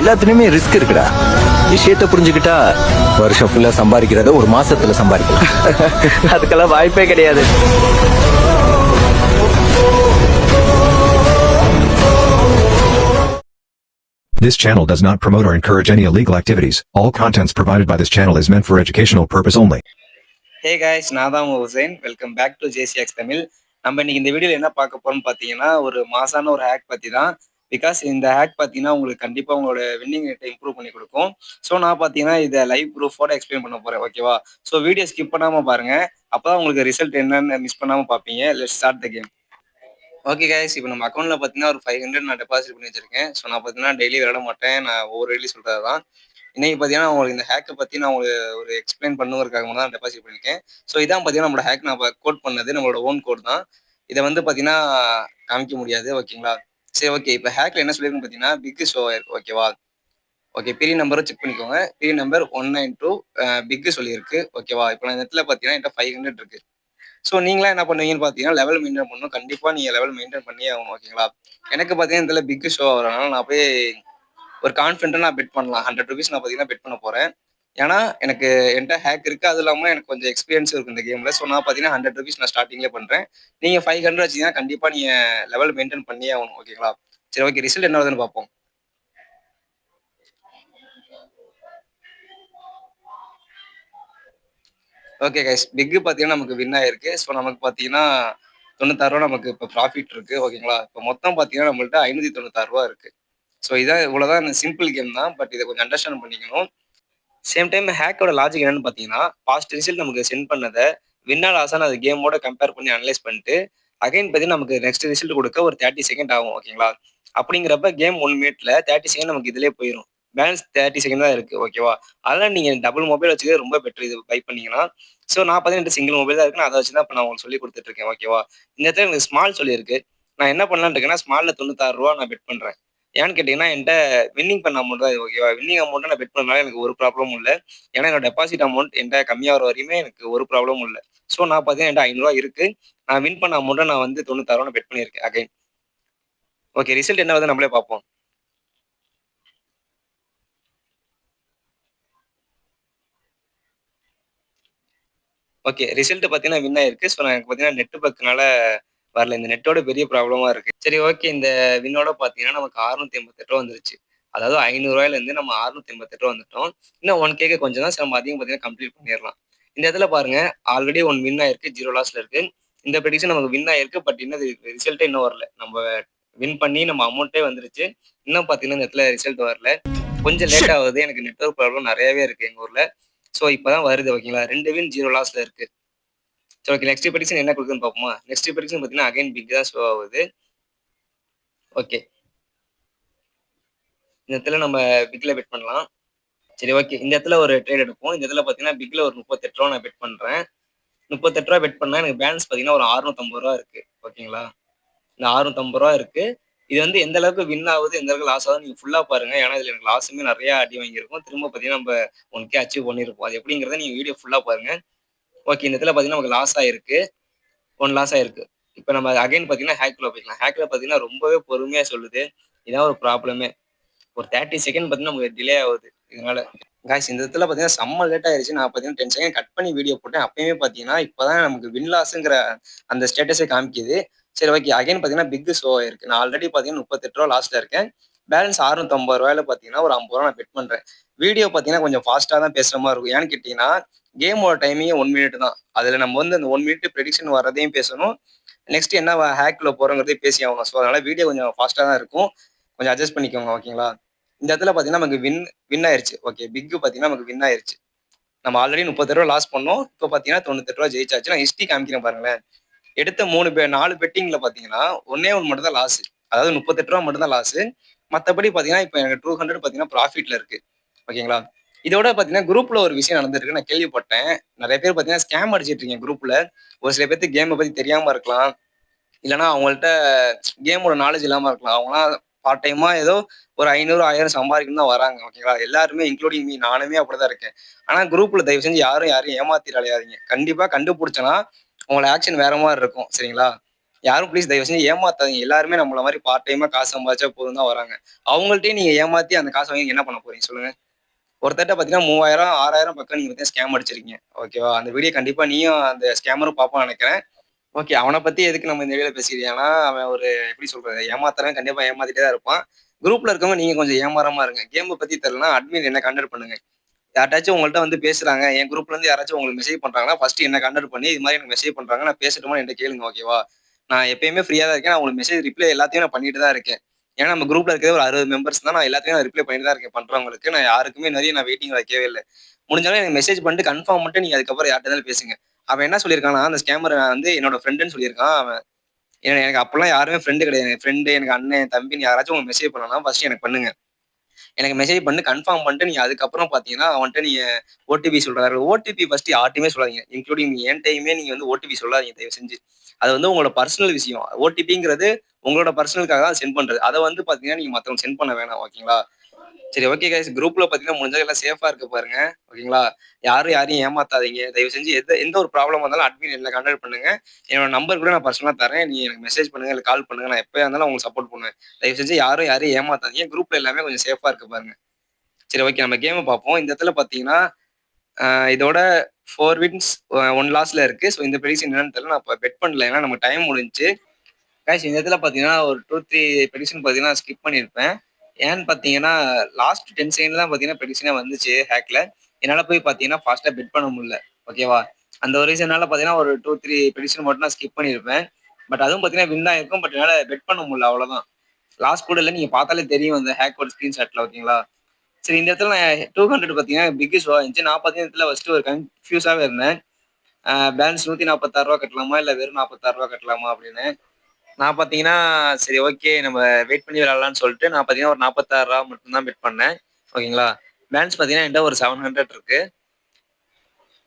எல்லாத்துலயுமே ரிஸ்க் இருக்குடா. விஷயத்தை புரிஞ்சுக்கிட்டா வருஷம் ஃபுல்லா சம்பாதிக்கிறத ஒரு மாசத்துல சம்பாதிக்கலாம். அதுக்கெல்லாம் வாய்ப்பே கிடையாது. This channel does not promote or encourage any illegal activities. All contents provided by this channel is meant for educational purpose only. Hey guys நான் தான் உங்க Hussain welcome back to JCX Tamil நம்ம இன்னைக்கு இந்த வீடியோல என்ன பார்க்க போறோம்னு பார்த்தீங்கன்னா ஒரு மாசான ஒரு ஹேக் பத்தி தான் பிகாஸ் இந்த ஹேக் பார்த்தீங்கன்னா உங்களுக்கு கண்டிப்பாக உங்களோட வின்னிங் ரேட்டை இம்ப்ரூவ் பண்ணி கொடுக்கும். ஸோ நான் பார்த்தீங்கன்னா இதை லைவ் ப்ரூஃபோட எக்ஸ்பிளைன் பண்ண போகிறேன் ஓகேவா ஸோ வீடியோ ஸ்கிப் பண்ணாமல் பாருங்கள் அப்போ தான் உங்களுக்கு ரிசல்ட் என்னன்னு மிஸ் பண்ணாமல் பார்ப்பீங்க let start the game okay guys இப்போ நம்ம அக்கௌண்ட்டில் பார்த்தீங்கன்னா ஒரு ஃபைவ் ஹண்ட்ரட் நான் டெபாசிட் பண்ணி வச்சிருக்கேன். ஸோ நான் பார்த்தீங்கன்னா டெய்லி விளையாட மாட்டேன். நான் ஒவ்வொரு டெய்லி சொல்கிறது தான் இன்னைக்கு பார்த்தீங்கன்னா உங்களுக்கு இந்த ஹேக்கை பற்றி நான் உங்களுக்கு ஒரு எக்ஸ்பிளைன் பண்ணுவதற்காக மட்டும் தான் டெபாசிட் பண்ணியிருக்கேன். ஸோ இதான் பார்த்தீங்கன்னா நம்மளோட ஹேக் நான் கோட் பண்ணது நம்மளோட ஓன் கோட் தான். இதை வந்து பார்த்தீங்கன்னா காமிக்க முடியாது ஓகேங்களா சரி ஓகே இப்போ ஹேக்ல என்ன சொல்லியிருக்குன்னு பார்த்தீங்கன்னா பிக் ஷோ இருக்கு. ஓகேவா ஓகே பெரிய நம்பரை செக் பண்ணிக்கோங்க. பெரிய நம்பர் ஒன் நைன் டூ பிக்கு சொல்லியிருக்கு. ஓகேவா இப்போ நான் இடத்துல பார்த்தீங்கன்னா என்கிட்ட ஃபைவ் ஹண்ட்ரட் இருக்கு. ஸோ நீங்களா என்ன பண்ணுவீங்கன்னு பார்த்தீங்கன்னா லெவல் மெயின்டைன் பண்ணணும். கண்டிப்பாக நீங்கள் லெவல் மெயின்டைன் பண்ணியே ஆகணும் ஓகேங்களா எனக்கு பார்த்தீங்கன்னா இதில் பிக் ஷோ வரனால நான் போய் ஒரு கான்ஃபிடென்ட்டாக நான் பெட் பண்ணலாம். ஹண்ட்ரட் ருபீஸ் நான் பார்த்தீங்கன்னா பெட் பண்ண போகிறேன் ஏன்னா எனக்கு என்கிட்ட ஹேக் இருக்குது அது இல்லாமல் எனக்கு கொஞ்சம் எக்ஸ்பீரியன்ஸ் இருக்குது இந்த கேமில் ஸோ நான் பார்த்தீங்கன்னா ஹண்ட்ரட் ருபீஸ் நான் ஸ்டார்டிங்லேயே பண்ணுறேன் நீங்கள் ஃபைவ் ஹண்ட்ரட் வச்சிங்கன்னா கண்டிப்பாக நீங்கள் லெவல் மெயின்டைன் பண்ணியே ஆகணும் ஓகேங்களா சரி ஓகே ரிசல்ட் என்ன வருதுன்னு பார்ப்போம் ஓகே கைஸ் பிக்கு பார்த்தீங்கன்னா நமக்கு வின் ஆயிருக்கு. ஸோ நமக்கு பார்த்தீங்கன்னா தொண்ணூத்தாறு ரூபா நமக்கு இப்போ ப்ராஃபிட் இருக்கு ஓகேங்களா இப்போ மொத்தம் பார்த்தீங்கன்னா நம்மள்ட்ட ஐநூற்றி தொண்ணூத்தாறு ரூபா இருக்கு. ஸோ இதான் இவ்வளோதான் சிம்பிள் கேம் தான். பட் இதை கொஞ்சம் அண்டர்ஸ்டாண்ட் பண்ணிக்கணும். சேம் டைம் ஹேக்கோட லாஜிக் என்னன்னு பார்த்தீங்கன்னா பாஸ்ட் ரிசல்ட் நமக்கு சென்ட் பண்ணதை வின்னால் லாஸான அது கேமோட கம்பேர் பண்ணி அனலைஸ் பண்ணிட்டு அகைன் பார்த்தீங்கன்னா நமக்கு நெக்ஸ்ட் ரிசல்ட் கொடுக்க ஒரு தேர்ட்டி செகண்ட் ஆகும் ஓகேங்களா? அப்படிங்கிறப்ப கேம் ஒன் மினிட்ல தேர்ட்டி செகண்ட் நமக்கு இதுலேயே போயிடும் பேலன்ஸ் தேர்ட்டி செகண்ட் தான் இருக்கு ஓகேவா? அதெல்லாம் நீங்க டபுள் மொபைல் வச்சுக்கிறது ரொம்ப பெட்டர் இது பை பண்ணீங்கன்னா ஸோ நான் பார்த்தீங்கன்னா சிங்கிள் மொபைல் தான் இருக்கு நான் அதை வச்சு தான் இப்போ நான் உங்களுக்கு சொல்லி கொடுத்துட்டு இருக்கேன் ஓகேவா? இந்த இடத்துல எனக்கு ஸ்மால் சொல்லியிருக்கு. நான் என்ன பண்ணலான்னு இருக்கேன்னா ஸ்மாலில் தொண்ணூத்தாறு ரூபா நான் பெட் பண்றேன். ஏன்னு கேட்டீங்கன்னா என்கிட்ட வின்னிங் பண்ண அமௌண்ட் தான் இது ஓகேவா வின்னிங் அமௌண்ட் நான் பெட் பண்ணனால எனக்கு ஒரு ப்ராப்ளமும் இல்லை. ஏன்னா என்னோட டெபாசிட் அமௌண்ட் என்கிட்ட கம்மியாகிற வரையுமே எனக்கு ஒரு ப்ராப்ளமும் இல்லை. ஸோ நான் பார்த்தீங்கன்னா என்கிட்ட ஐநூறுரூவா இருக்கு. நான் வின் பண்ண அமௌண்ட்டை நான் வந்து தொண்ணூத்தாறு பெட் பண்ணியிருக்கேன் அகைன் ஓகே ரிசல்ட் என்ன வருது நம்மளே பார்ப்போம் ஓகே ரிசல்ட் பார்த்தீங்கன்னா வின் ஆயிருக்கு. ஸோ நான் எனக்கு பார்த்தீங்கன்னா நெட் பக்குனால வரல. இந்த நெட்டோட பெரிய ப்ராப்ளமா இருக்கு. சரி ஓகே இந்த வின்னோட பார்த்தீங்கன்னா நமக்கு அறுநூத்தி எண்பத்தெட்டு ரூபா வந்துருச்சு. அதாவது ஐநூறுரூவாயில இருந்து நம்ம அறுநூத்தி எண்பத்தெட்டு ரூபா வந்துட்டோம். இன்னும் ஒன் கேக்கு கொஞ்சம் தான் நம்ம அதிகம் பாத்தீங்கன்னா கம்ப்ளீட் பண்ணிடலாம். இந்த இடத்துல பாருங்க ஆல்ரெடி ஒன் வின் ஆயிருக்கு ஜீரோ லாஸ்ல இருக்கு. இந்த ப்ரெடிக்ஷன் நமக்கு வின் ஆயிருக்கு பட் இன்னும் ரிசல்ட்டே இன்னும் வரல. நம்ம வின் பண்ணி நம்ம அமௌண்ட்டே வந்துருச்சு. இன்னும் பார்த்தீங்கன்னா இந்த இடத்துல ரிசல்ட் வரல. கொஞ்சம் லேட் ஆகுது. எனக்கு நெட்ஒர்க் ப்ராப்ளம் நிறையவே இருக்கு எங்க ஊர்ல. ஸோ இப்போதான் வருது ஓகேங்களா ரெண்டு வின் ஜீரோ லாஸ்ல இருக்கு. சரி ஓகே நெக்ஸ்ட் ப்ரெடிக்ஷன் என்ன கொடுக்குன்னு பார்ப்போமா? நெக்ஸ்ட் ப்ரெடிக்ஷன் பார்த்தீங்கன்னா அகைன் பிக் தான் ஷோ ஆகுது. ஓகே இந்த இடத்துல நம்ம பிக்ல பெட் பண்ணலாம். சரி ஓகே இந்த இடத்துல ஒரு ட்ரேட் எடுப்போம். இந்த இடத்துல பார்த்தீங்கன்னா பிக்ல ஒரு முப்பத்தெட்டு ரூபா நான் பெட் பண்ணுறேன் முப்பத்தெட்டு ரூபா பெட் பண்ணால் எனக்கு பேலன்ஸ் பார்த்தீங்கன்னா ஒரு அறுநூத்தம்பது ரூபா இருக்கு. ஓகேங்களா இந்த அறுநூத்தம்பது ரூபா இருக்கு. இது வந்து எந்த அளவுக்கு வின் ஆகுது எந்த அளவுக்கு லாஸ் ஆகுது நீங்க ஃபுல்லாக பாருங்க. ஏன்னா இதில் எனக்கு லாஸுமே நிறைய அடி வாங்கியிருக்கும். திரும்ப பார்த்தீங்கன்னா நம்ம ஒன் கே அச்சீவ் பண்ணியிருப்போம். அது எப்படிங்கிறத நீங்கள் வீடியோ ஃபுல்லாக பாருங்கள் ஓகே இந்த இடத்துல பார்த்தீங்கன்னா நமக்கு லாஸ் ஆயிருக்கு. ஒன் லாஸ் ஆயிருக்கு. இப்போ நம்ம அகைன் பார்த்தீங்கன்னா ஹேக்கில் போய்க்கலாம். ஹேக்கில் பார்த்தீங்கன்னா ரொம்பவே பொறுமையாக சொல்லுது. இதான் ஒரு ப்ராப்ளமே ஒரு தேர்ட்டி செகண்ட் பார்த்தீங்கன்னா நமக்கு டிலே ஆகுது. இதனால காய்ஸ் இந்த இடத்துல பார்த்தீங்கன்னா செம்ம லேட் ஆயிருச்சு. நான் பார்த்தீங்கன்னா டென் செகண்ட் கட் பண்ணி வீடியோ போட்டேன். அப்பயுமே பார்த்தீங்கன்னா இப்போதான் நமக்கு வின் லாஸுங்கிற அந்த ஸ்டேட்டஸே காமிக்குது. சரி ஓகே அகைன் பார்த்தீங்கன்னா பிக் ஷோ இருக்கு நான் ஆல்ரெடி பார்த்தீங்கன்னா முப்பத்தெட்டு ரூபா லாஸ்ட்டில் இருக்கேன். பேலன்ஸ் அறுநூத்தம்பது ரூபாயில பார்த்தீங்கன்னா ஒரு ஐம்பது ரூபா நான் பெட் பண்றேன். வீடியோ பார்த்தீங்கன்னா கொஞ்சம் ஃபாஸ்ட்டாக தான் பேசுற மாதிரி இருக்கும். ஏன்னு கேட்டீங்கன்னா கேமோட டைமிங்கே ஒன் மினிட் தான். அதில் நம்ம வந்து அந்த ஒன் மினிட் ப்ரெடிக்ஷன் வரதையும் பேசணும். நெக்ஸ்ட் என்ன ஹேக்ல போறோங்கிறதே பேசி ஆகணும். ஸோ அதனால வீடியோ கொஞ்சம் ஃபாஸ்ட்டாக தான் இருக்கும். கொஞ்சம் அட்ஜஸ்ட் பண்ணிக்கோங்க ஓகேங்களா இந்த இடத்துல பார்த்தீங்கன்னா நமக்கு வின் வின் ஆயிருச்சு. ஓகே பிக் பார்த்தீங்கன்னா நமக்கு வின் ஆயிருச்சு. நம்ம ஆல்ரெடி முப்பத்தெட்டு ரூபா லாஸ் பண்ணோம். இப்போ பார்த்தீங்கன்னா தொண்ணூத்தெட்டு ரூபா ஜெயிச்சாச்சு. நான் ஹிஸ்ட்ரி காமிக்கிறேன் பாருங்களேன். எடுத்த மூணு பே நாலு பெட்டிங்ல பார்த்தீங்கன்னா ஒன்னே ஒன்று மட்டும் தான் லாஸ் அதாவது முப்பத்தெட்டு ரூபா மட்டும் தான் லாஸ் மற்றபடி பார்த்தீங்கன்னா இப்போ எனக்கு டூ ஹண்ட்ரட் பார்த்தீங்கன்னா ப்ராஃபிட்ல இருக்கு. ஓகேங்களா இதோட பார்த்தீங்கன்னா குரூப்ல ஒரு விஷயம் நடந்திருக்கு. நான் கேள்விப்பட்டேன். நிறைய பேர் பார்த்தீங்கன்னா ஸ்கேம் அடிச்சிட்டு இருக்கீங்க குரூப்ல ஒரு சில பேர்த்து கேமை பத்தி தெரியாம இருக்கலாம். இல்லைன்னா அவங்கள்ட்ட கேமோட நாலேஜ் இல்லாமல் இருக்கலாம். அவங்களாம் பார்ட் டைமா ஏதோ ஒரு ஐநூறு ஆயிரம் சம்பாதிக்கணும் தான் வராங்க. ஓகேங்களா எல்லாருமே இன்க்ளூடிங் மீ நானுமே அப்படிதான் இருக்கேன். ஆனா குரூப்ல தயவு செஞ்சு யாரும் யாரையும் ஏமாத்திர அலையாதீங்க கண்டிப்பா கண்டுபிடிச்சனா உங்களோட ஆக்ஷன் வேற மாதிரி இருக்கும். சரிங்களா? யாரும் ப்ளீஸ் தயவு செஞ்சு ஏமாத்தாதீங்க. எல்லாருமே நம்மள மாதிரி பார்ட் டைமா காசு சம்பாதிச்சா போதும் தான் வராங்க. அவங்கள்ட்டயும் நீங்க ஏமாத்தி அந்த காசை வாங்கி என்ன பண்ண போறீங்க சொல்லுங்க. ஒருத்தட்ட பார்த்தீங்கன்னா மூவாயிரம் ஆறாயிரம் பக்கம் நீங்க பார்த்தீங்கன்னா ஸ்கேம் அடிச்சிருக்கீங்க. ஓகேவா அந்த வீடியோ கண்டிப்பா நீயும் அந்த ஸ்கேமரும் பார்ப்பான்னு நினைக்கிறேன். ஓகே அவனை பத்தி எதுக்கு நம்ம இந்த வீடியோல பேசிக்கிறீங்கன்னா அவன் ஒரு எப்படி சொல்றது? ஏமாத்துறவன் கண்டிப்பா ஏமாத்திட்டே தான் இருப்பான். குரூப்ல இருக்கவங்க நீங்க கொஞ்சம் ஏமாறாம இருங்க. கேமை பத்தி தெரியலனா அட்மின் என்ன கண்டக்ட் பண்ணுங்க. யார்ட்டாச்சும் உங்கள்ட்ட வந்து பேசுறாங்க. என் குரூப்ல இருந்து யாராச்சும் உங்களுக்கு மெசேஜ் பண்றாங்கன்னா ஃபர்ஸ்ட் என்ன கண்டக்ட் பண்ணி இது மாதிரி எனக்கு மெசேஜ் பண்றாங்க. நான் பேசட்டுமா என்ன கேளுங்க ஓகேவா நான் எப்பயுமே ஃப்ரீயாக தான் இருக்கேன். நான் உங்களுக்கு மெசேஜ் ரிப்ளை எல்லாத்தையும் நான் பண்ணிட்டு தான் இருக்கேன். ஏன்னா நம்ம குரூப்ல இருக்கிறது ஒரு அறுபது மெம்பர்ஸ் தான். நான் எல்லாத்தையும் நான் ரிப்ளை பண்ணிட்டு தான் இருக்கேன் பண்றவங்களுக்கு. நான் யாருக்குமே நிறைய நான் வெயிட்டிங் வைக்கவே இல்லை. முடிஞ்சாலும் எனக்கு மெசேஜ் பண்ணிட்டு கன்ஃபார்ம் பண்ணிட்டு நீங்க அதுக்கப்புறம் யார்கிட்ட பேசுங்க. அவன் என்ன சொல்லியிருக்கானா அந்த ஸ்கேமர் வந்து என்னோட ஃப்ரெண்டுன்னு சொல்லியிருக்கான். அவன் ஏன்னா எனக்கு அப்பெல்லாம் யாருமே ஃப்ரெண்டு கிடையாது. என் ஃப்ரெண்டு எனக்கு அண்ணன் தம்பின்னு யாராச்சும் உங்களுக்கு மெசேஜ் பண்ணலாம் ஃபர்ஸ்ட் எனக்கு பண்ணுங்க. எனக்கு மெசேஜ் பண்ணி கன்ஃபார்ம் பண்ணிட்டு நீங்க அதுக்கப்புறம் பாத்தீங்கன்னா அவன்கிட்ட நீங்க ஓடிபி சொல்றாரு. ஓடிபி ஃபர்ஸ்ட் யார்ட்டையுமே சொல்லாதீங்க. இன்க்ளூடிங் என் டைமே நீங்க வந்து ஓடிபி சொல்லாதீங்க தயவு செஞ்சு. அது வந்து உங்களோட பர்சனல் விஷயம். ஓடிபிங்கிறது உங்களோட பர்சனலுக்காக தான் சென்ட் பண்றது. அதை வந்து பாத்தீங்கன்னா நீங்க மத்தவங்க சென்ட் பண்ண வேணாம் ஓகேங்களா சரி ஓகே கைஸ் குரூப்ல பாத்தீங்கன்னா முடிஞ்சா எல்லாம் சேஃபா இருக்க பாருங்க ஓகேங்களா யாரும் யாரையும் ஏமாத்தாதீங்க. தயவு செஞ்சு எந்த எந்த ஒரு ப்ராப்ளம் வந்தாலும் அட்மின் என்ன கண்டக்ட் பண்ணுங்க. என்னோட நம்பர் கூட நான் பர்சனலா தரேன். நீ எனக்கு மெசேஜ் பண்ணுங்க இல்லை கால் பண்ணுங்க. நான் எப்போ இருந்தாலும் உங்களுக்கு சப்போர்ட் பண்ணுவேன். தயவு செஞ்சு யாரும் யாரையும் ஏமாத்தாதீங்க. குரூப்ல எல்லாமே கொஞ்சம் சேஃபா இருக்க பாருங்க. சரி ஓகே நம்ம கேமை பார்ப்போம். இந்த இடத்துல பாத்தீங்கன்னா இதோட ஃபோர் வின்ஸ் ஒன் லாஸ்ல இருக்கு. ஸோ இந்த ப்ரெடிஷன் என்னன்னு தெரியல. நான் இப்போ பெட் பண்ணல. ஏன்னா நமக்கு டைம் முடிஞ்சு. கேஷ் இந்த இடத்துல பார்த்தீங்கன்னா ஒரு டூ த்ரீ ப்ரெடிஷன் பார்த்தீங்கன்னா ஸ்கிப் பண்ணியிருப்பேன் ஏன்னு பார்த்தீங்கன்னா லாஸ்ட் டென் செகண்ட் தான் பார்த்தீங்கன்னா ப்ரெடிஷனே வந்துச்சு ஹேக்ல என்னால் போய் பார்த்தீங்கன்னா ஃபாஸ்ட்டாக பெட் பண்ண முடியல. ஓகேவா அந்த ஒரு ரீசனால பார்த்தீங்கன்னா ஒரு டூ த்ரீ ப்ரெடிஷன் மட்டும் நான் ஸ்கிப் பண்ணியிருப்பேன் பட் அதுவும் பார்த்தீங்கன்னா வின் தான் இருக்கும் பட் என்னால் பெட் பண்ண முடியல. அவ்வளோதான் லாஸ்ட் கூட இல்லை. நீங்கள் பார்த்தாலே தெரியும் அந்த ஹேக் ஒரு ஸ்க்ரீன்ஷாட்டில் ஓகேங்களா சரி இந்த இடத்துல நான் டூ ஹண்ட்ரட் பார்த்தீங்கன்னா பிக் ஷோ இருந்துச்சு. நான் பார்த்தீங்கன்னா இடத்துல ஃபஸ்ட்டு ஒரு கன்ஃபியூஸாகவே இருந்தேன். பேலன்ஸ் நூற்றி நாற்பத்தாறு ரூபா கட்டலாமா இல்லை வெறும் நாற்பத்தாறு ரூபா கட்டலாமா அப்படின்னு. நான் பார்த்தீங்கன்னா சரி ஓகே நம்ம வெயிட் பண்ணி விளாட்லான்னு சொல்லிட்டு நான் பார்த்தீங்கன்னா ஒரு நாற்பத்தாறு ரூபா மட்டும்தான் பெட் பண்ணேன். ஓகேங்களா? பேலன்ஸ் பார்த்தீங்கன்னா என்கிட்ட ஒரு செவன் ஹண்ட்ரட் இருக்கு.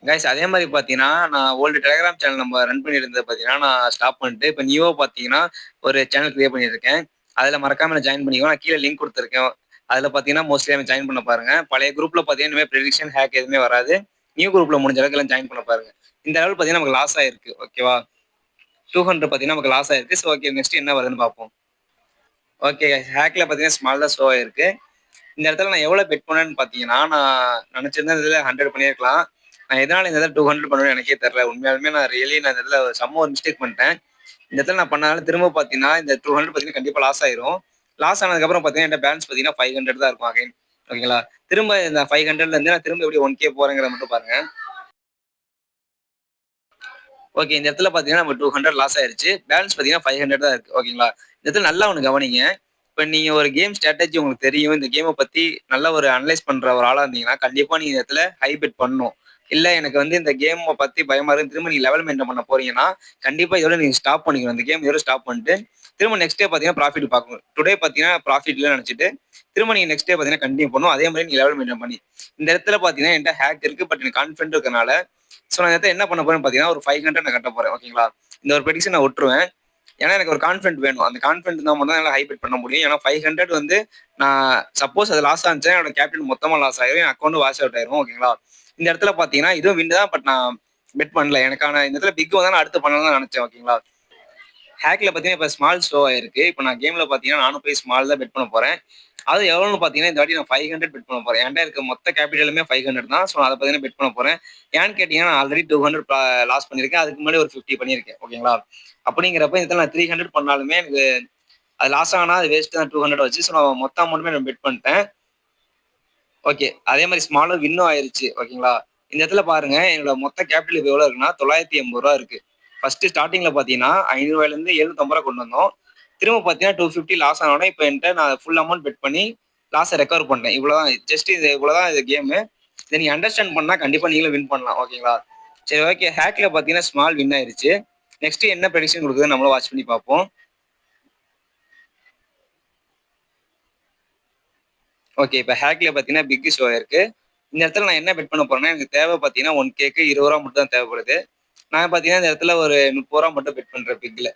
கைஸ் அதே மாதிரி பார்த்தீங்கன்னா நான் ஓல்டு டெலிகிராம் சேனல் நம்ம ரன் பண்ணியிருந்தது பார்த்தீங்கன்னா நான் ஸ்டாப் பண்ணிட்டு இப்போ நியூவோ பார்த்தீங்கன்னா ஒரு சேனல் கிரியேட் பண்ணியிருக்கேன். அதில் மறக்காமல் நான் ஜாயின் பண்ணிக்கோ நான் கீழே லிங்க் கொடுத்துருக்கேன். அதில் பார்த்தீங்கன்னா மோஸ்ட்லி அவன் ஜாயின் பண்ண பாருங்க. பழைய குரூப்ல பார்த்தீங்கன்னா இனிமேல் ப்ரெடிக்ஷன் ஹேக் எதுவுமே வராது. நியூ குரூப்ல முடிஞ்ச அளவுக்கு எல்லாம் ஜாயின் பண்ண பாருங்க. இந்த லெவல் பார்த்தீங்கன்னா நமக்கு லாஸ் ஆயிருக்கு ஓகேவா டூ ஹண்ட்ரட் பார்த்தீங்கன்னா நமக்கு லாஸ் ஆயிருக்கு. ஸோ ஓகே நெக்ஸ்ட் என்ன வருதுன்னு பார்ப்போம். ஓகே ஹேக்ல பார்த்தீங்கன்னா ஸ்மால் தான் ஷோ ஆயிருக்கு. இந்த இடத்துல நான் எவ்வளோ பெட் பண்ணேன்னு பார்த்தீங்கன்னா நான் நினச்சிருந்தேன் இதில் ஹண்ட்ரட் பண்ணியிருக்கலாம். நான் எதனால இந்த இடத்துல டூ ஹண்ட்ரட் பண்ணணும்னு எனக்கே தெரில உண்மையாலுமே நான் ரியலி நான் இந்த இடத்துல செம்ம ஒரு மிஸ்டேக் பண்ணிட்டேன். இந்த இடத்துல நான் பண்ணாலும் திரும்ப பார்த்தீங்கன்னா இந்த டூ ஹண்ட்ரட் பார்த்தீங்கன்னா கண்டிப்பாக லாஸ் ஆயிரும். லாஸ் ஆனதுக்கப்புறம் பார்த்தீங்கன்னா என் பேலன்ஸ் பார்த்தீங்கன்னா ஃபைவ் ஹண்ட்ரட் தான் இருக்கும் அகைன் ஓகேங்களா திரும்ப இந்த ஃபைவ் ஹண்ட்ரட்ல இருந்து நான் திரும்ப எப்படி ஒன் கே போறேங்கிறத மட்டும் பாருங்க. ஓகே இந்த இடத்துல பார்த்தீங்கன்னா நம்ம டூ ஹண்ட்ரட் லாஸ் ஆயிருச்சு. பேலன்ஸ் பார்த்தீங்கன்னா ஃபைவ் ஹண்ட்ரட் தான் இருக்குது ஓகேங்களா இந்த இடத்துல நல்லா ஒன்று கவனிங்க. இப்போ நீங்க ஒரு கேம் ஸ்ட்ராட்டஜி உங்களுக்கு தெரியும். இந்த கேமை பத்தி நல்ல ஒரு அனலைஸ் பண்ற ஒரு ஆளாக இருந்தீங்கன்னா கண்டிப்பாக நீங்கள் இந்த இடத்துல ஹைபிட் பண்ணணும். இல்லை எனக்கு வந்து இந்த கேமை பத்தி பயமா இருந்து திரும்ப நீங்கள் லெவல் மெயின்டைன் பண்ண போறீங்கன்னா கண்டிப்பாக இதோட நீங்கள் ஸ்டாப் பண்ணிக்கணும். இந்த கேம் இதோட ஸ்டாப் பண்ணிட்டு திரும்ப நெக்ஸ்ட் டே பார்த்தீங்கன்னா ப்ராஃபிட் பார்க்கணும். டுடே பார்த்தீங்கன்னா ப்ராஃபிட் நினச்சிட்டு திரும்ப நீங்கள் நெக்ஸ்ட் டே பார்த்தீங்கன்னா கண்டினியூ பண்ணும் அதே மாதிரி நீங்கள் லெவல் மெயின்டைன் பண்ணி. இந்த இடத்துல பார்த்தீங்கன்னா என்கிட்ட ஹேக் இருக்கு பட் எனக்கு கான்ஃபிடென்ட் இருக்கனால ஸோ நான் இடத்துல என்ன பண்ண போறேன் பார்த்தீங்கன்னா ஒரு ஃபைவ் ஹண்ட்ரட் நான் கட்ட போறேன் ஓகேங்களா இந்த ஒரு பெடிஷன் நான் விட்டுருவேன் ஏன்னா எனக்கு ஒரு கான்ஃபிடென்ட் வேணும். அந்த கான்ஃபிடென்ட் தான் மட்டும் தான் என்னால் ஹைபிட் பண்ண முடியும். ஏன்னா ஃபைவ் ஹண்ட்ரட் வந்து நான் சப்போஸ் அது லாஸ் ஆனிச்சா என்னோட கேபிட்டல் மொத்தமாக லாஸ் ஆயிரும். என் அக்கௌண்ட் வாஷ் அவுட் ஆயிரும் ஓகேங்களா இந்த இடத்துல பார்த்தீங்கன்னா இதுவும் வின் தான் பட் நான் பெட் பண்ணல. எனக்கான இந்த இடத்துல பிக் நான் அடுத்து பண்ணலாம் தான் நினைச்சேன் ஓகேங்களா ஹேக்கில் பார்த்தீங்கன்னா இப்போ ஸ்மால் ஷோ ஆயிருக்கு. இப்போ நான் கேமில் பார்த்தீங்கன்னா நானும் போய் ஸ்மால் தான் பெட் பண்ண போகிறேன் அது எவ்வளோன்னு பார்த்தீங்கன்னா இந்த வாட்டி நான் ஃபைவ் ஹண்ட்ரட் பெட் பண்ண போகிறேன் என்கிட்ட இருக்க மொத்த கேபிட்டலுமே ஃபைவ் ஹண்ட்ரட் தான். ஸோ அதை பார்த்தீங்கன்னா பெட் பண்ண போகிறேன் ஏன்னு கேட்டிங்கன்னா நான் ஆல்ரெடி டூ ஹண்ட்ரட் லாஸ் பண்ணியிருக்கேன். அதுக்கு முன்னாடி ஒரு ஃபிஃப்டி பண்ணியிருக்கேன். ஓகேங்களா அப்படிங்கிறப்ப இதில் நான் த்ரீ ஹண்ட்ரட் பண்ணாலுமே எனக்கு அது லாஸ் ஆனால் அது வேஸ்ட்டு தான் டூ ஹண்ட்ரட் வச்சு ஸோ நான் மொத்த அமௌண்ட்டுமே நான் பெட் பண்ணிட்டேன். ஓகே அதே மாதிரி ஸ்மாலும் வின்னும் ஆயிருச்சு. ஓகேங்களா இந்த இடத்துல பாருங்க என்னோட மொத்த கேபிட்டல் இப்போ எவ்வளோ இருக்குன்னா தொள்ளாயிரத்தி எண்பது ரூபா இருக்கு. ஃபர்ஸ்ட் ஸ்டார்டிங்ல பார்த்தீங்கன்னா ஐநூறுவாயிலேருந்து எழுநூத்தம்பது ரூபா கொண்டு வந்தோம். திரும்ப பார்த்தீங்கன்னா டூ ஃபிஃப்டி லாஸ் ஆனோடனே இப்போ என்கிட்ட நான் ஃபுல் அமௌண்ட் பெட் பண்ணி லாஸை ரெக்கவர் பண்ணேன் இவ்வளோதான் ஜஸ்ட் இது இவ்வளோதான் இது கேமு இதை நீங்கள் அண்டர்ஸ்டாண்ட் பண்ணால் கண்டிப்பாக நீங்களும் வின் பண்ணலாம். ஓகேங்களா சரி ஓகே ஹேக்ல பார்த்தீங்கன்னா ஸ்மால் வின் ஆயிருச்சு. நெக்ஸ்ட் என்ன ப்ரெடிக்ஷன் கொடுக்குது நம்மளும் வாட்ச் பண்ணி பார்ப்போம். ஓகே இப்போ ஹேக்ல பார்த்தீங்கன்னா பிக் ஷோ இருக்கு இந்த இடத்துல நான் என்ன பெட் பண்ண போறேன்னா எனக்கு தேவை பார்த்தீங்கன்னா ஒன் கேக்கு இருபது ரூபா மட்டும் தான் தேவைப்படுது. நான் பார்த்தீங்கன்னா இந்த இடத்துல ஒரு முப்பது ரூபா மட்டும் பெட் பண்ணுறேன் பிக்கில்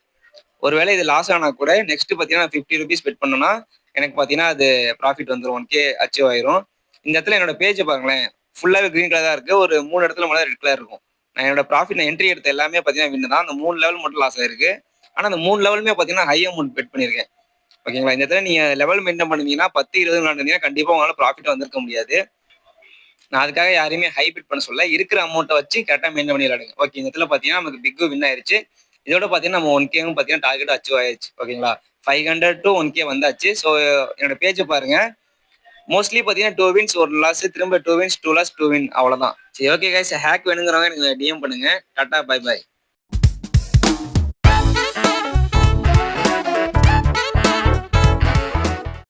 ஒருவேளை இது லாஸ் ஆனால் கூட நெக்ஸ்ட் பார்த்தீங்கன்னா ஃபிஃப்டி ருபீஸ் பெட் பண்ணோன்னா எனக்கு பார்த்தீங்கன்னா அது ப்ராஃபிட் வந்துடும் ஒன் கே அச்சீவ் ஆயிரும். இந்த இடத்துல என்னோட பேஜ் பாருங்களேன். ஃபுல்லாகவே க்ரீன் கலர் தான் இருக்குது ஒரு மூணு இடத்துல மட்டும் ரெட் கலர் இருக்கும். நான் என்னோட ப்ராஃபிட் நான் என்ட்ரி எடுத்த எல்லாமே பார்த்தீங்கன்னா வின்னு தான். அந்த மூணு லெவல் மட்டும் லாஸ் ஆயிருக்கு. ஆனால் அந்த மூணு லெவலுமே பார்த்தீங்கன்னா ஹை அமௌண்ட் பெட் பண்ணியிருக்கேன் ஓகேங்களா இந்த இடத்துல நீங்கள் லெவல் மெயின்டைன் பண்ணீங்கன்னா பத்து இருபது நாள் கண்டிப்பாக உங்களால் ப்ராஃபிட் வந்திருக்க முடியாது. நான் அதுக்காக யாரையுமே ஹை பிட் பண்ண சொல்ல இருக்கிற அமௌண்ட்டை வச்சு கரெக்டாக மெயின்டைன் பண்ணி விளையாடுங்க. ஓகே இந்த இடத்துல பார்த்தீங்கன்னா நமக்கு பிக்கு வின் ஆயிருச்சு. இதோட பார்த்தீங்கன்னா நம்ம ஒன் கேவும் பார்த்தீங்கன்னா டார்கெட் அச்சீவ் ஆயிடுச்சு ஓகேங்களா five hundred to one K வந்தாச்சு. ஸோ என்னோட பேஜை பாருங்க. மோஸ்ட்லி பார்த்தீங்கன்னா டூ வின்ஸ் ஒரு லாஸ் திரும்ப two wins two loss two win அவ்வளோதான் சரி ஓகே கைஸ் ஹேக் வேணுங்கிறவங்க எனக்கு டிஎம் பண்ணுங்க. Tata bye by